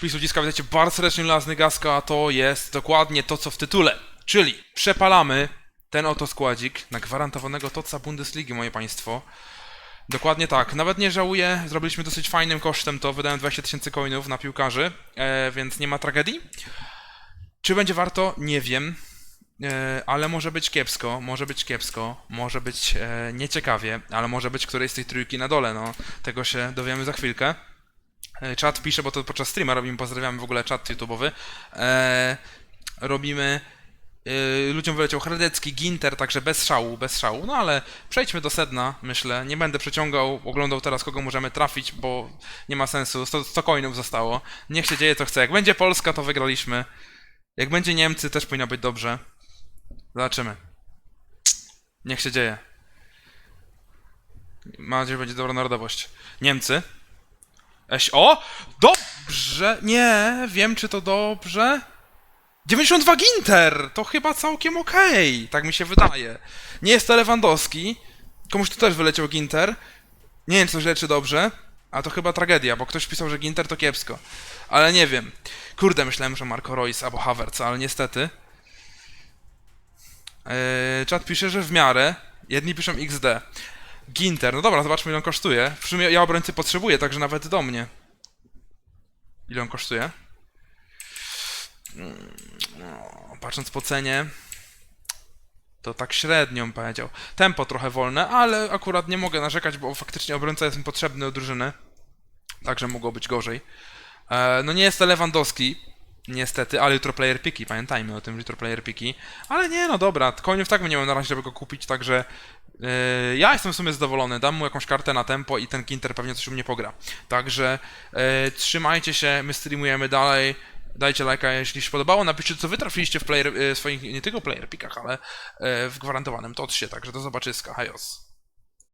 Please ludziska, witajcie bardzo serdecznie Lasny Gaska, a to jest dokładnie to, co w tytule. Czyli przepalamy ten oto składzik na gwarantowanego toca Bundesligi, moje państwo. Dokładnie tak, nawet nie żałuję, zrobiliśmy dosyć fajnym kosztem to, wydałem 20 tysięcy coinów na piłkarzy, e, więc nie ma tragedii. Czy będzie warto? Nie wiem. E, ale może być kiepsko, może być kiepsko, może być e, nieciekawie, ale może być którejś z tej trójki na dole, no. Tego się dowiemy za chwilkę. E, Czat pisze, bo to podczas streama robimy, pozdrawiamy w ogóle czat YouTube'owy. E, robimy. E, ludziom wyleciał Hradecki, Ginter, także bez szału, bez szału. No ale przejdźmy do sedna, myślę. Nie będę przeciągał, oglądał teraz, kogo możemy trafić, bo nie ma sensu. 100, 100 coinów zostało. Niech się dzieje, co chce. Jak będzie Polska, to wygraliśmy. Jak będzie Niemcy, też powinno być dobrze. Zobaczymy. Niech się dzieje. Mam nadzieję, że będzie dobra narodowość. Niemcy. O! Dobrze! Nie, wiem czy to dobrze. 92 Ginter! To chyba całkiem okej, tak mi się wydaje. Nie jest to Lewandowski. Komuś tu też wyleciał Ginter. Nie wiem, czy to źle, czy dobrze. A to chyba tragedia, bo ktoś pisał, że Ginter to kiepsko. Ale nie wiem. Kurde, myślałem, że Marco Reus albo Havertz, ale niestety. Eee, czat pisze, że w miarę. Jedni piszą XD. Ginter, no dobra, zobaczmy ile on kosztuje. W sumie ja obrońcy potrzebuję, także nawet do mnie. Ile on kosztuje? Mm, No, patrząc po cenie, to tak średnio bym powiedział. Tempo trochę wolne, ale akurat nie mogę narzekać, bo faktycznie obrońca jest mi potrzebny do drużyny. Także mogło być gorzej. E, no nie jest to Lewandowski, niestety, ale jutro player piki, pamiętajmy o tym, że jutro player piki. Ale nie, no dobra, koniów tak nie mam na razie, żeby go kupić, także e, ja jestem w sumie zadowolony. Dam mu jakąś kartę na tempo i ten Ginter pewnie coś u mnie pogra. Także e, trzymajcie się, my streamujemy dalej. Dajcie lajka, jeśli się podobało. Napiszcie, co wy trafiliście w player, e, swoich, nie tylko player pikach, ale w gwarantowanym totsie. Także do zobaczyska. Hajos.